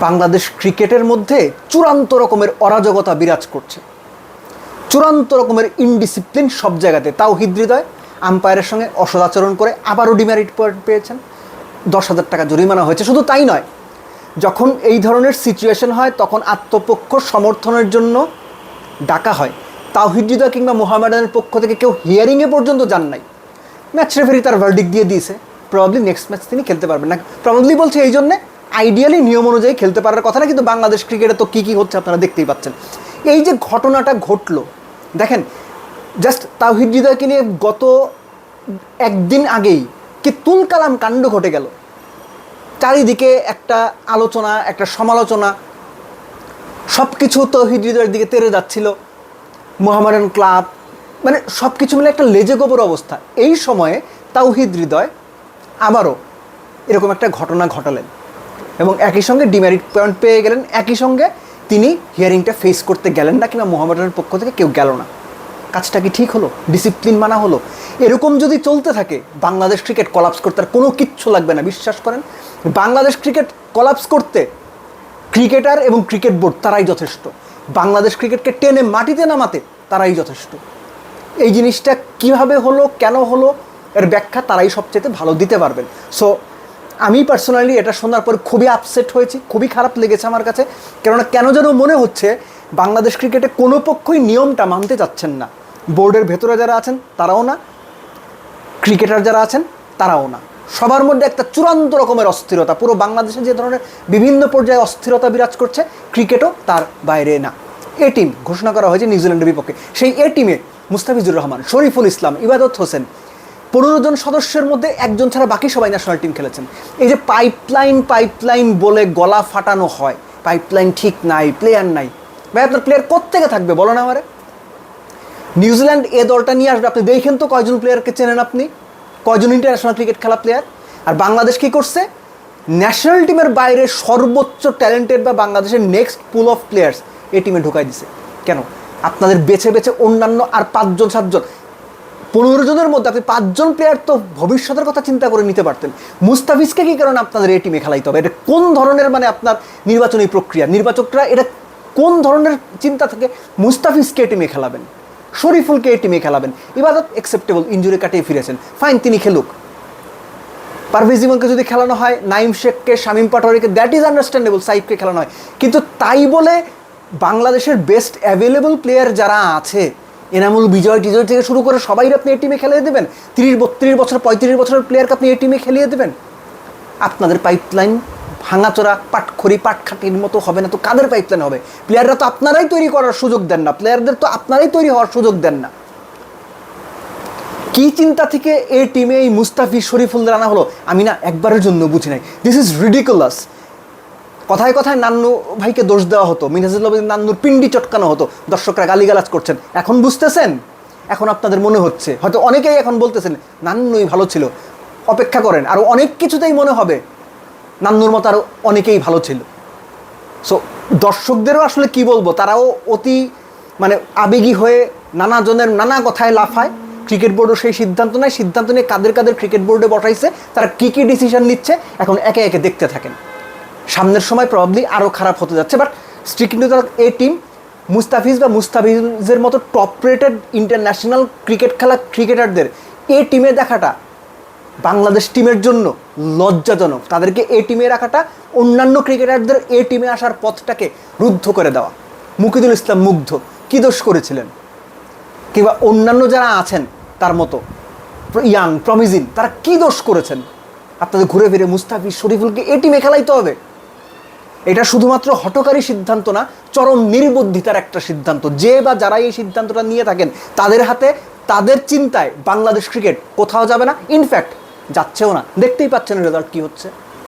বাংলাদেশ ক্রিকেটের মধ্যে চূড়ান্ত রকমের অরাজকতা বিরাজ করছে। চূড়ান্ত রকমের ইনডিসিপ্লিন সব জায়গাতে। তাও হৃদয় আম্পায়ারের সঙ্গে অসদাচরণ করে আবারও ডিমেরিট পয়েন্ট পেয়েছেন। দশ হাজার টাকা জরিমানা হয়েছে। শুধু তাই নয়, যখন এই ধরনের সিচুয়েশন হয়, তখন আত্মপক্ষ সমর্থনের জন্য ডাকা হয়। তাও হৃদয় কিংবা মোহামেডানের পক্ষ থেকে কেউ হিয়ারিংয়ে পর্যন্ত যান নাই। ম্যাচ রেফারি তার ভার্ডিক দিয়ে দিয়েছে। প্রবাবলি নেক্সট ম্যাচ তিনি খেলতে পারবেন না। প্রবাবলি বলছে, এই জন্যে আইডিয়ালি নিয়ম অনুযায়ী খেলতে পারার কথা না, কিন্তু বাংলাদেশ ক্রিকেটে তো কী কী হচ্ছে আপনারা দেখতেই পাচ্ছেন। এই যে ঘটনাটা ঘটলো, দেখেন জাস্ট তাওহিদ হৃদয়কে নিয়ে গত একদিন আগেই কি তুল কালাম কাণ্ড ঘটে গেল। চারিদিকে একটা আলোচনা, একটা সমালোচনা সব কিছু তৌহিদ হৃদয়ের দিকে তেরে যাচ্ছিল। মোহামেডান ক্লাব মানে সব কিছু মিলে একটা লেজে গোবর অবস্থা। এই সময়ে তাওহিদ হৃদয় আবারও এরকম একটা ঘটনা ঘটালেন। এবং একই সঙ্গে ডিমেরিট পয়েন্ট পেয়ে গেলেন, একই সঙ্গে তিনি হিয়ারিংটা ফেস করতে গেলেন না কিংবা মোহামেডানের পক্ষ থেকে কেউ গেল না। কাজটা কি ঠিক হলো? ডিসিপ্লিন মানা হলো? এরকম যদি চলতে থাকে, বাংলাদেশ ক্রিকেট কলাপস করতে আর কোনো কিচ্ছু লাগবে না, বিশ্বাস করেন? বাংলাদেশ ক্রিকেট কলাপস করতে ক্রিকেটার এবং ক্রিকেট বোর্ড তারাই যথেষ্ট। বাংলাদেশ ক্রিকেটকে টেনে মাটিতে নামাতে তারাই যথেষ্ট। এই জিনিসটা কীভাবে হলো, কেন হলো, এর ব্যাখ্যা তারাই সবচেয়ে ভালো দিতে পারবেন। সো আমি পার্সোনালি এটা শোনার পর খুবই আপসেট হয়েছি, খুবই খারাপ লেগেছে আমার কাছে। কেননা কেন যেন মনে হচ্ছে বাংলাদেশ ক্রিকেটে কোনো পক্ষই নিয়মটা মানতে চাচ্ছেন না। বোর্ডের ভেতরে যারা আছেন, তারাও না। ক্রিকেটার যারা আছেন, তারাও না। সবার মধ্যে একটা চূড়ান্ত রকমের অস্থিরতা। পুরো বাংলাদেশে যে ধরনের বিভিন্ন পর্যায়ে অস্থিরতা বিরাজ করছে, ক্রিকেটও তার বাইরে না। এ টিম ঘোষণা করা হয়েছে নিউজিল্যান্ডের বিপক্ষে। সেই এ টিমে মুস্তাফিজুর রহমান, শরীফুল ইসলাম, ইবাদত হোসেন পনেরো জন সদস্যের মধ্যে একজন ছাড়া বাকি সবাই ন্যাশনাল টিম খেলেছেন। এই যে পাইপলাইন পাইপলাইন বলে গলা ফাটানো হয় পাইপলাইন ঠিক নাই প্লেয়ার নাই। ভাই, আপনার প্লেয়ার কোত্থেকে থাকবে বলো না আমারে? নিউজিল্যান্ড এ দলটা নিয়ে আসবে, আপনি দেখেন তো কয়জন প্লেয়ারকে চেনেন আপনি? কয়জন ইন্টারন্যাশনাল ক্রিকেট খেলা প্লেয়ার আর বাংলাদেশ কি করছে? ন্যাশনাল টিমের বাইরে সর্বোচ্চ ট্যালেন্টেড বা বাংলাদেশের নেক্সট পুল অফ প্লেয়ার্স এই টিমে ঢুকাই দিছে। কেন? আপনাদের বেছে বেছে অন্যান্য আর পাঁচজন, সাতজন। পনেরো জনের মধ্যে আপনি পাঁচজন প্লেয়ার তো ভবিষ্যতের কথা চিন্তা করে নিতে পারতেন। মুস্তাফিজকে কি কারণে আপনাদের এই টিমে খেলাইতে হবে? এটা কোন ধরনের মানে আপনার নির্বাচনী প্রক্রিয়া? নির্বাচকরা এটা কোন ধরনের চিন্তা থেকে মুস্তাফিজকে টিমে খেলাবেন? শরীফুলকে টিমে খেলাবেন? ইবাদত অ্যাকসেপ্টেবল ইঞ্জুরি কাটিয়ে ফিরেছেন। ফাইন তিনি খেলুক। পারভেজ ইমনকে যদি খেলানো হয়, নাইম শেখকে, শামীম পাটোয়ারিকে দ্যাট ইজ আন্ডারস্ট্যান্ডেবল সাইফকে খেলানো হয়। কিন্তু তাই বলে বাংলাদেশের বেস্ট অ্যাভেলেবল প্লেয়ার যারা আছে এনামুল বিজয় টিজয় থেকে শুরু করে সবাই আপনি এই টিমে খেলিয়ে দেবেন। তিরিশ বত্রিশ বছর, পঁয়ত্রিশ বছরের প্লেয়ারকে আপনি এই টিমে খেলিয়ে দেবেন। আপনাদের পাইপলাইন ভাঙাচোরা, পাটখড়ি, পাটখাটির মতো হবে না তো কাদের পাইপলাইন হবে? প্লেয়াররা তো আপনারাই তৈরি করার সুযোগ দেন না প্লেয়ারদের তো আপনারাই তৈরি হওয়ার সুযোগ দেন না। কি চিন্তা থেকে এই টিমে এই মুস্তাফি শরীফুলদের আনা হলো? আমি না একবারের জন্য বুঝি নাই। দিস ইজ রিডিকুলাস কথায় কথায় নান্নু ভাইকে দোষ দেওয়া হতো মিনাজুল্লাহ নান্নুর পিন্ডি চটকানো হতো, দর্শকরা গালিগালাজ করছেন। এখন বুঝতেছেন? এখন আপনাদের মনে হচ্ছে। হয়তো অনেকেই এখন বলতেছেন, নান্নুই ভালো ছিল। অপেক্ষা করেন, আর অনেক কিছুতেই মনে হবে। নান্নুর মতো আরও অনেকেই ভালো ছিল। সো দর্শকদেরও আসলে কি বলব? তারাও অতি মানে আবেগী হয়ে নানা জনের নানা কথায় লাফায়। ক্রিকেট বোর্ডও সেই সিদ্ধান্ত নেয়। সিদ্ধান্ত নিয়ে কাদের কাদের ক্রিকেট বোর্ডে বসাইছে, তারা কী কী ডিসিশন নিচ্ছে, এখন একে একে দেখতে থাকেন। সামনের সময় প্রবাবলি আরও খারাপ হতে যাচ্ছে but strictly A team Mustafiz বা মুস্তাফিজের মতো টপ রেটেড ইন্টারন্যাশনাল ক্রিকেট খেলা ক্রিকেটারদের এ টিমে দেখাটা বাংলাদেশ টিমের জন্য লজ্জাজনক। তাদেরকে এ টিমে রাখাটা অন্যান্য ক্রিকেটারদের এ টিমে আসার পথটাকে রুদ্ধ করে দেওয়া। মুকিদুল ইসলাম মুগ্ধ, কী দোষ করেছিলেন? কিংবা অন্যান্য যারা আছেন তার মতো, ইয়াং প্রমিজিন তারা কী দোষ করেছেন? আপনাদের ঘুরে ফিরে মুস্তাফিজ, শরীফুলকে এ টিমে খেলাইতে হবে। এটা শুধুমাত্র হটকারী সিদ্ধান্ত না, চরম নির্বুদ্ধিতার একটা সিদ্ধান্ত। যে বা যারা এই সিদ্ধান্তটা নিয়ে থাকেন, তাদের হাতে, তাদের চিন্তায় বাংলাদেশ ক্রিকেট কোথাও যাবে না ইনফ্যাক্ট যাচ্ছেও না। দেখতেই পাচ্ছেন রেজাল্ট কী হচ্ছে।